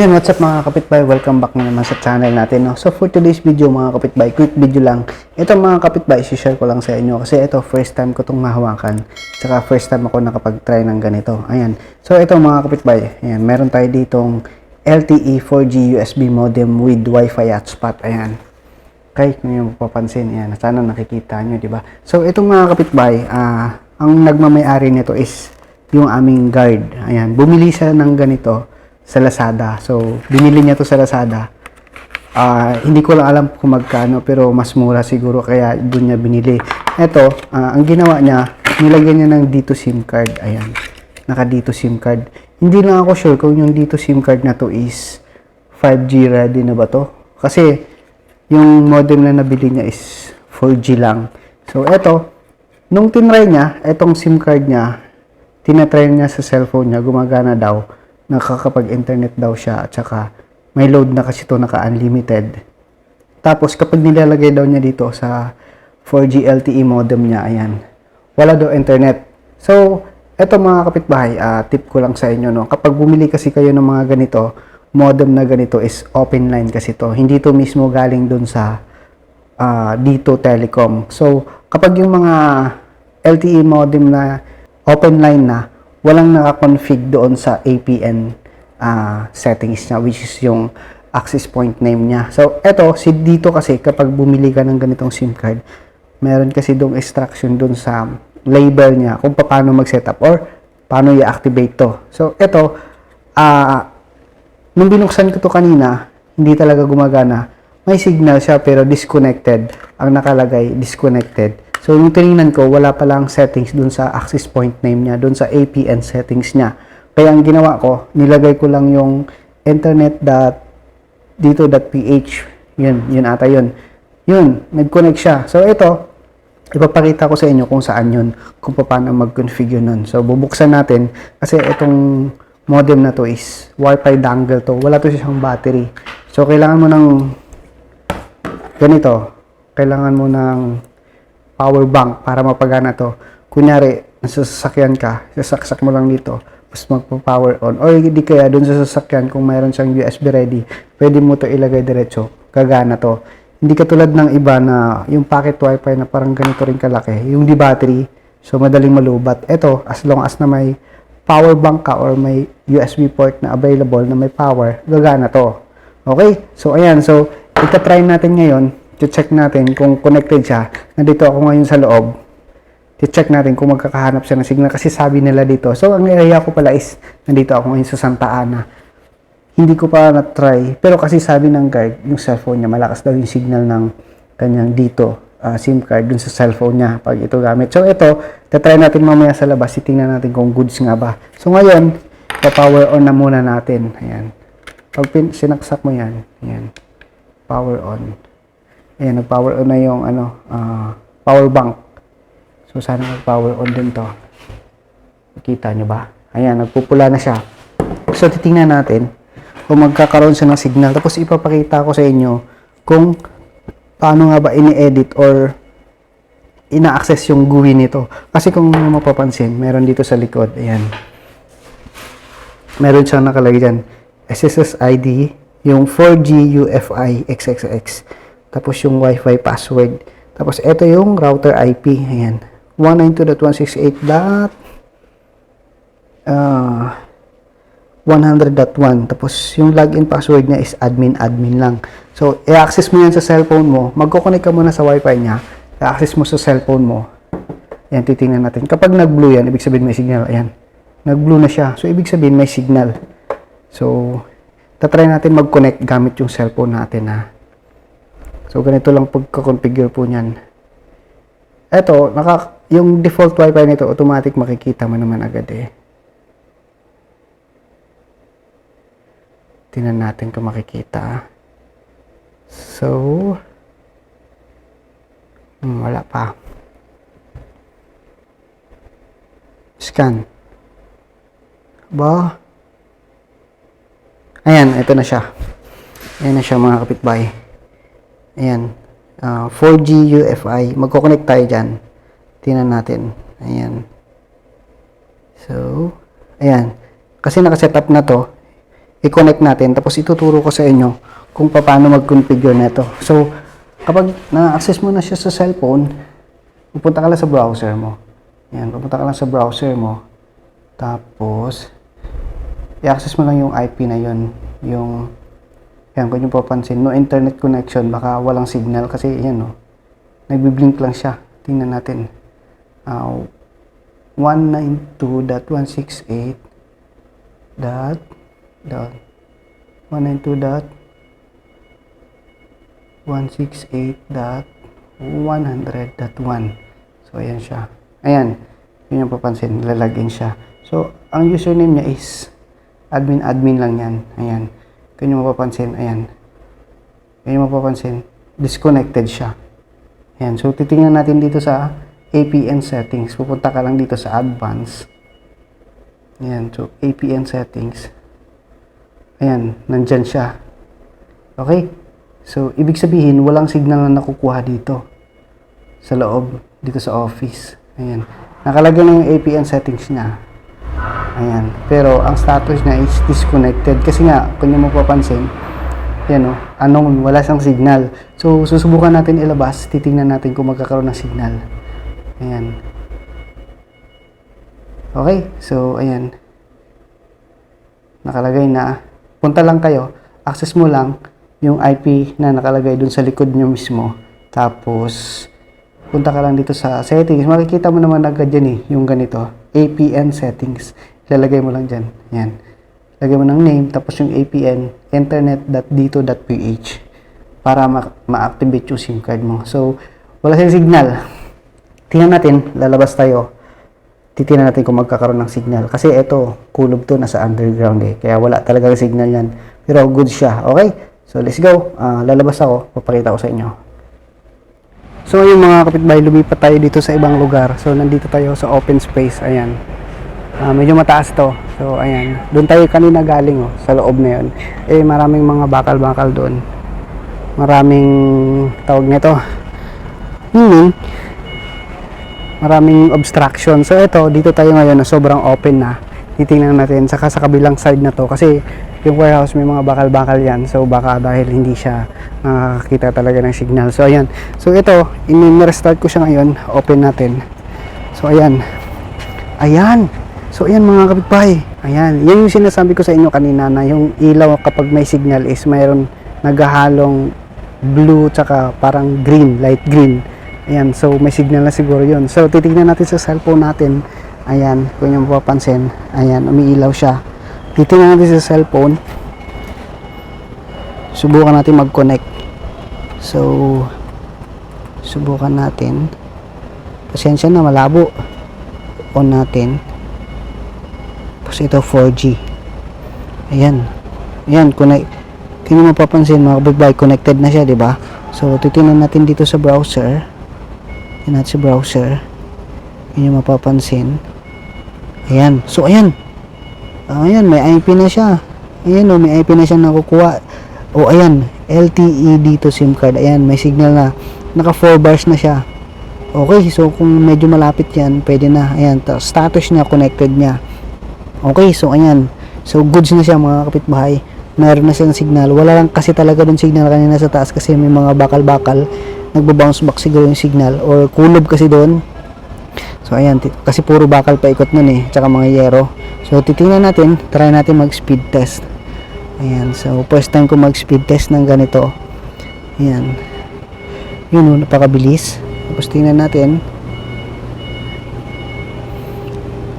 Ayan, what's up mga kapitbahay? Welcome back na naman sa channel natin. No? So for today's video mga kapitbahay, quick video lang. Ito mga kapitbahay, share ko lang sa inyo kasi ito first time ko itong mahawakan. Tsaka first time ako nakapag-try ng ganito. Ayan. So ito mga kapitbahay, ayan, meron tayo ditong LTE 4G USB modem with Wi-Fi hotspot. Ayan. Okay, kung yung mapapansin, ayan, sana nakikita nyo, di ba? So itong mga kapitbahay, ah, ang nagmamayari nito is yung aming guard. Ayan, bumili siya ng ganito sa Lazada. So, binili niya to sa Lazada. Ah, hindi ko lang alam kung magkano pero mas mura siguro kaya doon niya binili. Ito, ah, ang ginawa niya, nilagyan niya ng dito SIM card. Ayan. Naka dito SIM card. Hindi lang ako sure kung yung dito SIM card na to is 5G ready na ba to? Kasi yung modem na nabili niya is 4G lang. So, eto, nung tinry niya, etong SIM card niya, tinatry niya sa cellphone niya, gumagana daw, nakakapag-internet daw siya, at saka may load na kasi to naka-unlimited. Tapos, kapag nilalagay daw niya dito sa 4G LTE modem niya, ayan, wala daw internet. So, eto mga kapitbahay, ah, tip ko lang sa inyo, no, kapag bumili kasi kayo ng mga ganito, modem na ganito is open line kasi to. Hindi to mismo galing dun sa ah, dito telecom. So, kapag yung mga LTE modem na open line na, walang naka-config doon sa APN ah, settings niya, which is yung access point name niya. So, eto, si dito kasi, kapag bumili ka ng ganitong SIM card, meron kasi doong instruction doon sa label niya kung paano mag-setup or paano i-activate to. So, eto, ah, nung binuksan ko to kanina, hindi talaga gumagana. May signal siya pero disconnected. Ang nakalagay, disconnected. So, yung tinignan ko, wala palang settings dun sa access point name niya, dun sa APN settings niya. Kaya ang ginawa ko, nilagay ko lang yung internet dot dito.ph. Yun, yun ata yun. Yun, nag-connect siya. So, ito, ipapakita ko sa inyo kung saan yun, kung paano mag-configure nun. So, bubuksan natin, kasi itong modem na to is Wi-Fi dongle to. Wala to siyang battery. So, kailangan mo ng ganito. Kailangan mo ng power bank para mapagana to. Kunyari, nasa ka, sasaksak mo lang dito, tapos magpo-power on. Or hindi kaya dun sa sasakyan, kung mayroon siyang USB ready, pwede mo to ilagay diretso, gagana to. Hindi katulad ng iba na yung pocket wifi na parang ganito rin kalaki, yung di battery, so madaling malubat. Ito, as long as na may power bank ka or may USB port na available na may power, gagana to. Okay? So, ayan. So, ita-try natin ngayon check natin kung connected siya. Nandito ako ngayon sa loob. check natin kung magkakahanap siya ng signal kasi sabi nila dito. So, ang area ko pala is nandito ako ngayon sa Santa Ana. Hindi ko pa na-try. Pero kasi sabi ng guard, yung cellphone niya, malakas daw yung signal ng kanyang dito ah, SIM card dun sa cellphone niya pag ito gamit. So, ito, tatry natin mamaya sa labas. Titingnan natin kung goods nga ba. So, ngayon, pa-power on na muna natin. Ayan. Pag pin- sinaksak mo yan, ayan. Power on. Ayan, nag-power on na yung ano, ah, power bank. So, sana mag-power on din to. Nakita nyo ba? Ayan, nagpupula na siya. So, titingnan natin kung magkakaroon siya ng signal. Tapos, ipapakita ko sa inyo kung paano nga ba ini-edit or ina-access yung GUI nito. Kasi kung mapapansin, meron dito sa likod, ayan. Meron siyang nakalagay dyan. SSID, yung 4G UFI XXX. Tapos yung Wi-Fi password. Tapos ito yung router IP. Ayan. 192.168. dot uh, 100.1. Tapos yung login password niya is admin admin lang. So, i-access mo yan sa cellphone mo. Magko-connect ka muna sa Wi-Fi niya. I-access mo sa cellphone mo. Ayan, titingnan natin. Kapag nag-blue yan, ibig sabihin may signal. Ayan. Nag-blue na siya. So, ibig sabihin may signal. So, tatry natin mag-connect gamit yung cellphone natin ha. So, ganito lang pagka-configure po niyan. Eto, naka, yung default wifi nito, automatic makikita mo naman agad eh. Tingnan natin kung makikita. So, hmm, wala pa. Scan. Ba? Ayan, ito na siya. Ayan na siya mga kapitbahay. Ayan. ah, 4G UFI. Magkoconnect tayo dyan. Tingnan natin. Ayan. So, ayan. Kasi nakaset up na to. i-connect natin. Tapos ituturo ko sa inyo kung paano mag-configure nito. So, kapag na-access mo na siya sa cellphone, pupunta ka lang sa browser mo. Yan, pupunta ka lang sa browser mo. Tapos, i-access mo lang yung IP na yon Yung, yan, kung yung papansin, no internet connection, baka walang signal kasi yan, no. Nagbiblink lang siya. Tingnan natin. Uh, 192.168 dot dot 192 dot 168 dot 100 dot 1 so ayan siya ayan yun yung papansin lalagin siya so ang username niya is admin admin lang yan ayan kung yung mapapansin ayan kung yung mapapansin disconnected siya ayan so titingnan natin dito sa APN settings pupunta ka lang dito sa advanced ayan so APN settings ayan nandyan siya okay So, ibig sabihin, walang signal na nakukuha dito sa loob, dito sa office. Ayan. Nakalagay na yung APN settings niya. Ayan. Pero, ang status niya is disconnected. Kasi nga, kung nyo mapapansin, yan o, anong wala siyang signal. So, susubukan natin ilabas. Titingnan natin kung magkakaroon ng signal. Ayan. Okay. So, ayan. Nakalagay na. Punta lang kayo. Access mo lang yung IP na nakalagay dun sa likod nyo mismo. Tapos, punta ka lang dito sa settings. Makikita mo naman agad dyan eh, yung ganito. APN settings. Ilalagay mo lang dyan. Yan. Lagay mo ng name, tapos yung APN, internet.dito.ph para ma- ma-activate yung SIM card mo. So, wala siyang signal. Tingnan natin, lalabas tayo. Titingnan natin kung magkakaroon ng signal. Kasi ito, kulob to, nasa underground eh. Kaya wala talaga signal yan. Pero good siya. Okay? So, let's go. Ah, lalabas ako. Papakita ko sa inyo. So, yung mga kapitbahay, lumipat tayo dito sa ibang lugar. So, nandito tayo sa open space. Ayan. Ah, medyo mataas to. So, ayan. Doon tayo kanina galing, oh, sa loob na yun. Eh, maraming mga bakal-bakal doon. Maraming tawag nito. Meaning, maraming obstruction. So, ito, dito tayo ngayon na sobrang open na. Titingnan natin. Saka sa kabilang side na to. Kasi, yung warehouse may mga bakal-bakal yan so baka dahil hindi siya nakakita talaga ng signal so ayan so ito in-restart ko siya ngayon open natin so ayan ayan so ayan mga kapitbahay. Ayan yan yung sinasabi ko sa inyo kanina na yung ilaw kapag may signal is mayroon naghahalong blue tsaka parang green light green. Ayan so may signal na siguro yun. So titignan natin sa cellphone natin. Ayan kung yung mapapansin. Ayan umiilaw siya. Titingnan natin sa cellphone. Subukan natin mag-connect. So subukan natin. Pasensya na malabo. On natin tapos ito 4G. Ayan. Ayan connect. Kung mapapansin mga kapitbahay connected na siya di ba? So titingnan natin dito sa browser. Tingnan natin browser. Nyo mapapansin. Ayan. So ayan. Ayan may IP na siya. Ayan o may IP na siya nakukuha. O ayan. LTE dito SIM card. Ayan may signal na. Naka 4 bars na siya. Okay so kung medyo malapit yan pwede na. Ayan ta- status niya connected niya okay so ayan so goods na siya mga kapitbahay meron na siyang signal wala lang kasi talaga dun signal kanina sa taas kasi may mga bakal-bakal nagbo-bounce back siguro yung signal or kulob kasi doon So ayan, kasi puro bakal paikot nun eh, tsaka mga yero. So titingnan natin, try natin mag speed test. Ayan, so first time ko mag speed test ng ganito. Ayan. Yun oh, napakabilis. Tapos tingnan natin.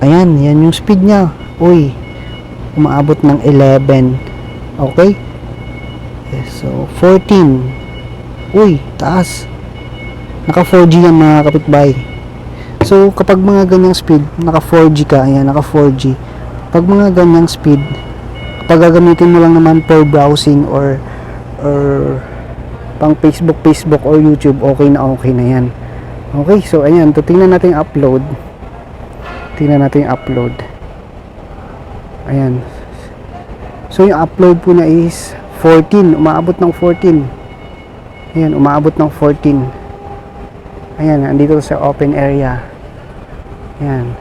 Ayan, yan yung speed niya. Uy, umaabot ng 11. Okay? Okay, so 14. Uy, taas. Naka 4G yan mga kapitbahay. So, kapag mga ganyang speed, naka 4G ka, ayan, naka 4G. Pag mga ganyang speed, kapag gagamitin mo lang naman for browsing or or pang Facebook, Facebook or YouTube, okay na okay na yan. Okay, so ayan, to tingnan natin upload. Tingnan natin upload. Ayan. So yung upload po na is 14, umaabot ng 14. Ayan, umaabot ng 14. Ayan, andito sa open area. Ayan.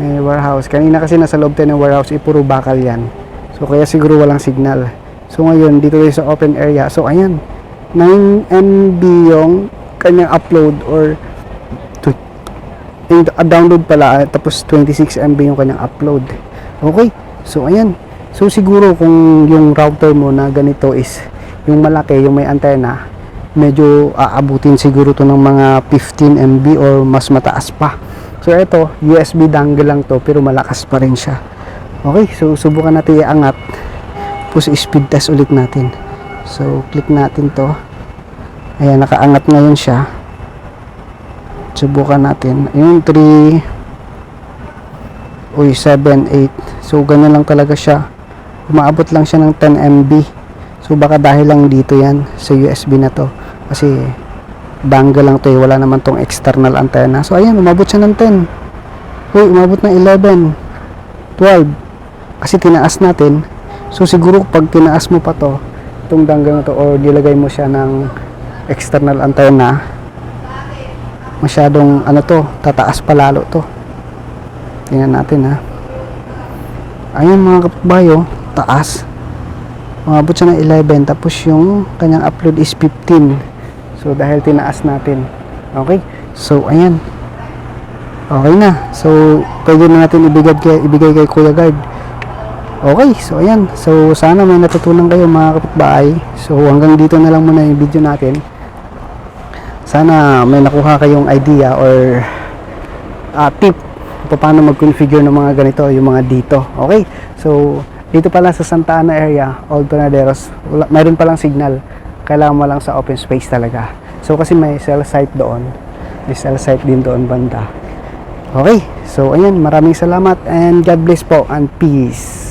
Ayan, warehouse. Kanina kasi nasa loob tayo ng warehouse, eh, puro bakal yan. So kaya siguro walang signal. So ngayon dito tayo sa open area. So ayan, 9 MB yung kanyang upload or yung download pala ah, tapos 26 MB yung kanyang upload. Okay. So ayan. So siguro kung yung router mo na ganito is yung malaki, yung may antena, medyo aabutin siguro to ng mga 15 MB or mas mataas pa. So ito, USB dongle lang to pero malakas pa rin siya. Okay, so subukan natin iangat. Tapos speed test ulit natin. So click natin to. Ayan, nakaangat ngayon siya. Subukan natin. Ayun, 3 Uy, 7, 8. So ganyan lang talaga siya. Umaabot lang siya ng 10 MB. So baka dahil lang dito yan sa USB na to. Kasi dongle lang to eh. Wala naman tong external antenna. So ayan, umabot siya ng 10. Uy, umabot ng 11. 12. Kasi tinaas natin. So siguro pag tinaas mo pa to, itong dongle na to or nilagay mo siya ng external antenna, masyadong ano to, tataas pa lalo to. Tingnan natin ha. Ayun mga kapitbayo, taas. Umabot siya ng 11 tapos yung kanyang upload is 15. So dahil tinaas natin. Okay? So ayan. Okay na. So pwede na natin ibigay kay ibigay kay Kuya Guard. Okay, so ayan. So sana may natutunan kayo mga kapitbahay. So hanggang dito na lang muna yung video natin. Sana may nakuha kayong idea or ah, tip paano mag-configure ng mga ganito, yung mga dito. Okay? So, dito pala sa Santa Ana area, Old Tonaderos, wala, mayroon palang signal. Kailangan mo lang sa open space talaga. So, kasi may cell site doon. May cell site din doon banda. Okay? So, ayan. Maraming salamat and God bless po and peace.